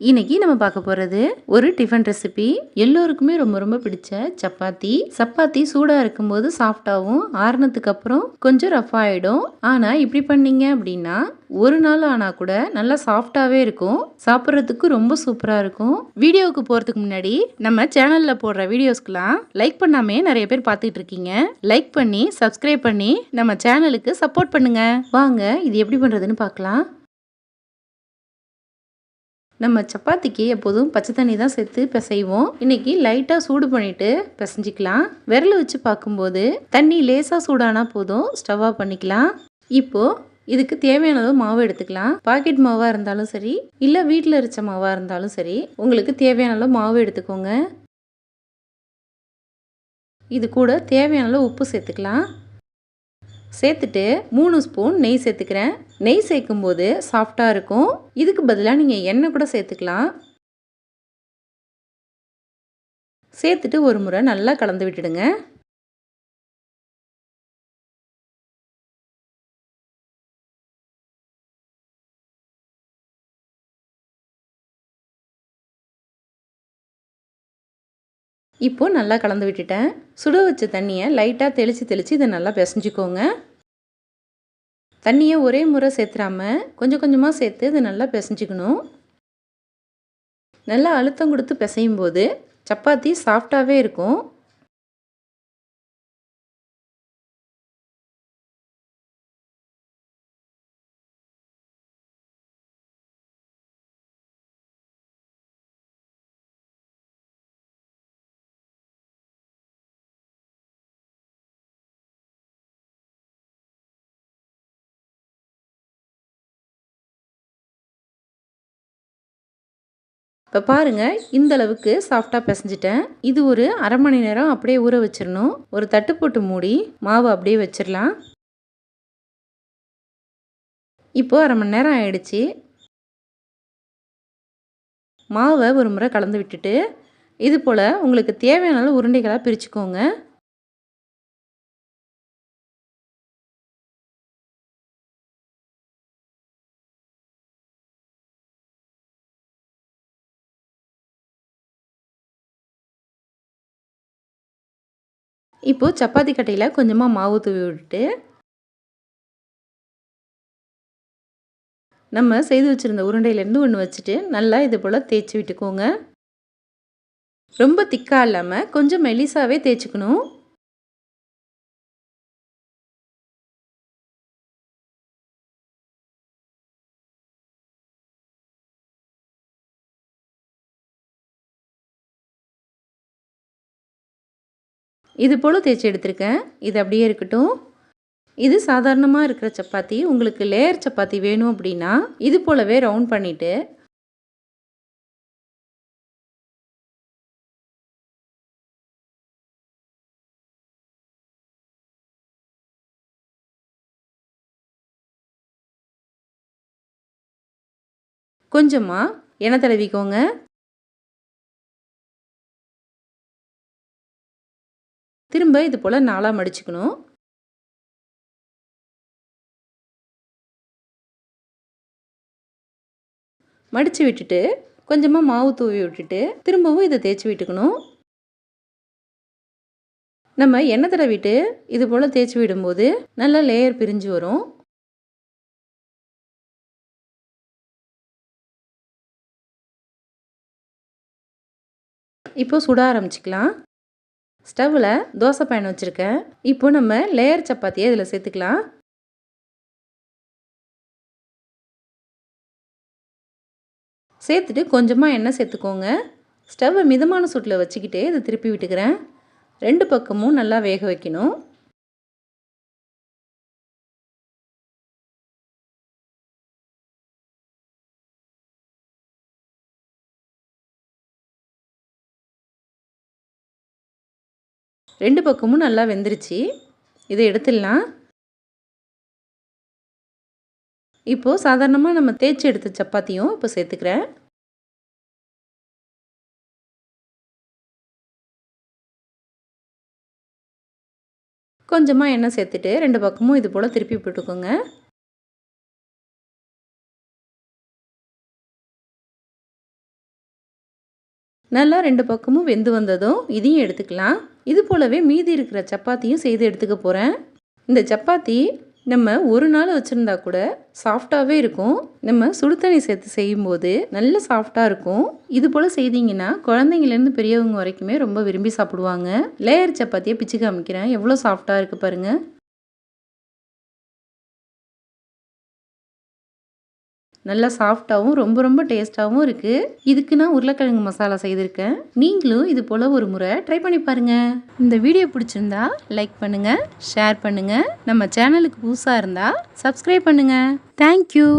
இன்னைக்கு நம்ம பார்க்க போகிறது ஒரு டிஃபன் ரெசிபி எல்லோருக்குமே ரொம்ப ரொம்ப பிடிச்ச சப்பாத்தி. சப்பாத்தி சூடாக இருக்கும்போது சாஃப்டாகவும் ஆறுனதுக்கு அப்புறம் கொஞ்சம் ரஃப் ஆகிடும் ஆனால் இப்படி பண்ணீங்க அப்படின்னா ஒரு நாள் ஆனால் கூட நல்லா சாஃப்டாகவே இருக்கும். சாப்பிட்றதுக்கு ரொம்ப சூப்பராக இருக்கும். வீடியோவுக்கு போகிறதுக்கு முன்னாடி நம்ம சேனலில் போடுற வீடியோஸ்க்கெலாம் லைக் பண்ணாமே நிறைய பேர் பார்த்துட்டு இருக்கீங்க. லைக் பண்ணி சப்ஸ்கிரைப் பண்ணி நம்ம சேனலுக்கு சப்போர்ட் பண்ணுங்கள் வாங்க இது எப்படி பண்ணுறதுன்னு பார்க்கலாம். நம்ம சப்பாத்திக்கு எப்போதும் பச்சை தண்ணி தான் சேர்த்து பிசைவோம். இன்னைக்கு லைட்டாக சூடு பண்ணிட்டு பிசைஞ்சிக்கலாம். விரல் வச்சு பார்க்கும்போது தண்ணி லேசாக சூடானா போதும். ஸ்டவ் ஆஃப் பண்ணிக்கலாம். இப்போது இதுக்கு தேவையான அளவு மாவு எடுத்துக்கலாம். பாக்கெட் மாவாக இருந்தாலும் சரி இல்லை வீட்டில் அரைச்ச மாவாக இருந்தாலும் சரி உங்களுக்கு தேவையான அளவு மாவு எடுத்துக்கோங்க. இது கூட தேவையான அளவு உப்பு சேர்த்துக்கலாம். சேர்த்துட்டு மூணு ஸ்பூன் நெய் சேர்த்துக்கிறேன். நெய் சேர்க்கும் போது சாஃப்டாக இருக்கும். இதுக்கு பதிலாக நீங்கள் எண்ணெய் கூட சேர்த்துக்கலாம். சேர்த்துட்டு ஒரு முறை நல்லா கலந்து விட்டுடுங்க. இப்போது நல்லா கலந்து விட்டுட்டேன். சுட வச்ச தண்ணியை லைட்டாக தெளித்து தெளித்து இதை நல்லா பிசைஞ்சிக்கோங்க. தண்ணியை ஒரே முறை சேர்த்துறாம கொஞ்சம் கொஞ்சமாக சேர்த்து இதை நல்லா பிசைஞ்சிக்கணும். நல்லா அழுத்தம் கொடுத்து பிசையும் போது சப்பாத்தி சாஃப்டாகவே இருக்கும். இப்போ பாருங்கள் இந்த அளவுக்கு சாஃப்டாக பிசைஞ்சிட்டேன். இது ஒரு அரை மணி நேரம் அப்படியே ஊற வச்சிடணும் ஒரு தட்டு போட்டு மூடி மாவு அப்படியே வச்சிடலாம் இப்போது அரை மணி நேரம் ஆயிடுச்சு. மாவை ஒரு முறை கலந்து விட்டுட்டு இது போல் உங்களுக்கு தேவையான உருண்டைகளாக பிரிச்சுக்கோங்க. இப்போது சப்பாத்தி கட்டையில் கொஞ்சமாக மாவு தூவி விட்டுட்டு நம்ம செய்து வச்சுருந்த உருண்டையிலேருந்து ஒன்று வச்சுட்டு நல்லா இது போல் தேய்ச்சி விட்டுக்கோங்க. ரொம்ப திக்காக இல்லாமல் கொஞ்சம் மெலிசாவே தேய்ச்சிக்கணும். இது போல் தேய்ச்சி எடுத்திருக்கேன். இது அப்படியே இருக்கட்டும். இது சாதாரணமாக இருக்கிற சப்பாத்தி. உங்களுக்கு லேயர் சப்பாத்தி வேணும் அப்படின்னா இது போலவே ரவுண்ட் பண்ணிவிட்டு கொஞ்சமாக எண்ணெய் தடவிக்கோங்க. திரும்ப இது போல் நாளாக மடிச்சுக்கணும் மடித்து விட்டுட்டு கொஞ்சமாக மாவு தூவி விட்டுட்டு திரும்பவும் இதை தேய்ச்சி விட்டுக்கணும். நம்ம எண்ணெய் தடவிட்டு இது போல் தேய்ச்சி விடும்போது நல்லா லேயர் பிரிஞ்சு வரும். இப்போ சுட ஆரம்பிச்சிக்கலாம். ஸ்டவ்வில் தோசை பேன் வச்சுருக்கேன். இப்போ நம்ம லேயர் சப்பாத்தியை இதில் சேர்த்துக்கலாம். சேர்த்துட்டு கொஞ்சமாக எண்ணெய் சேர்த்துக்கோங்க. ஸ்டவ்வை மிதமான சூட்டில் வச்சுக்கிட்டே இதை திருப்பி விட்டுக்கிறேன். ரெண்டு பக்கமும் நல்லா வேக வைக்கணும். ரெண்டு பக்கமும் நல்லா வெந்துருச்சு. இதை எடுத்துடலாம். இப்போது சாதாரணமாக நம்ம தேய்ச்சி எடுத்த சப்பாத்தியும் இப்போ சேர்த்துக்கிறேன். கொஞ்சமாக எண்ணெய் சேர்த்துட்டு ரெண்டு பக்கமும் இது போல் திருப்பி போட்டுக்கோங்க. நல்லா ரெண்டு பக்கமும் வெந்து வந்ததும் இதையும் எடுத்துக்கலாம். இது போலவே மீதி இருக்கிற சப்பாத்தியும் செய்து எடுத்துக்க போகிறேன் இந்த சப்பாத்தி நம்ம ஒரு நாள் வச்சுருந்தா கூட சாஃப்டாகவே இருக்கும். நம்ம சுடு தண்ணி சேர்த்து செய்யும்போது நல்ல சாஃப்டாக இருக்கும். இது போல் செய்தீங்கன்னா குழந்தைங்கலேருந்து பெரியவங்க வரைக்குமே ரொம்ப விரும்பி சாப்பிடுவாங்க. லேயர் சப்பாத்தியை பிச்சு காமிக்கிறேன். எவ்வளோ சாஃப்டாக இருக்குது பாருங்கள் நல்லா சாஃப்டாகவும் ரொம்ப ரொம்ப டேஸ்ட்டாகவும் இருக்குது இதுக்கு நான் உருளைக்கிழங்கு மசாலா செய்திருக்கேன். நீங்களும் இது போல் ஒரு முறை ட்ரை பண்ணி பாருங்கள் இந்த வீடியோ பிடிச்சிருந்தா லைக் பண்ணுங்கள் ஷேர் பண்ணுங்கள் நம்ம சேனலுக்கு புதுசாக இருந்தால் சப்ஸ்கிரைப் பண்ணுங்கள் தேங்க்யூ.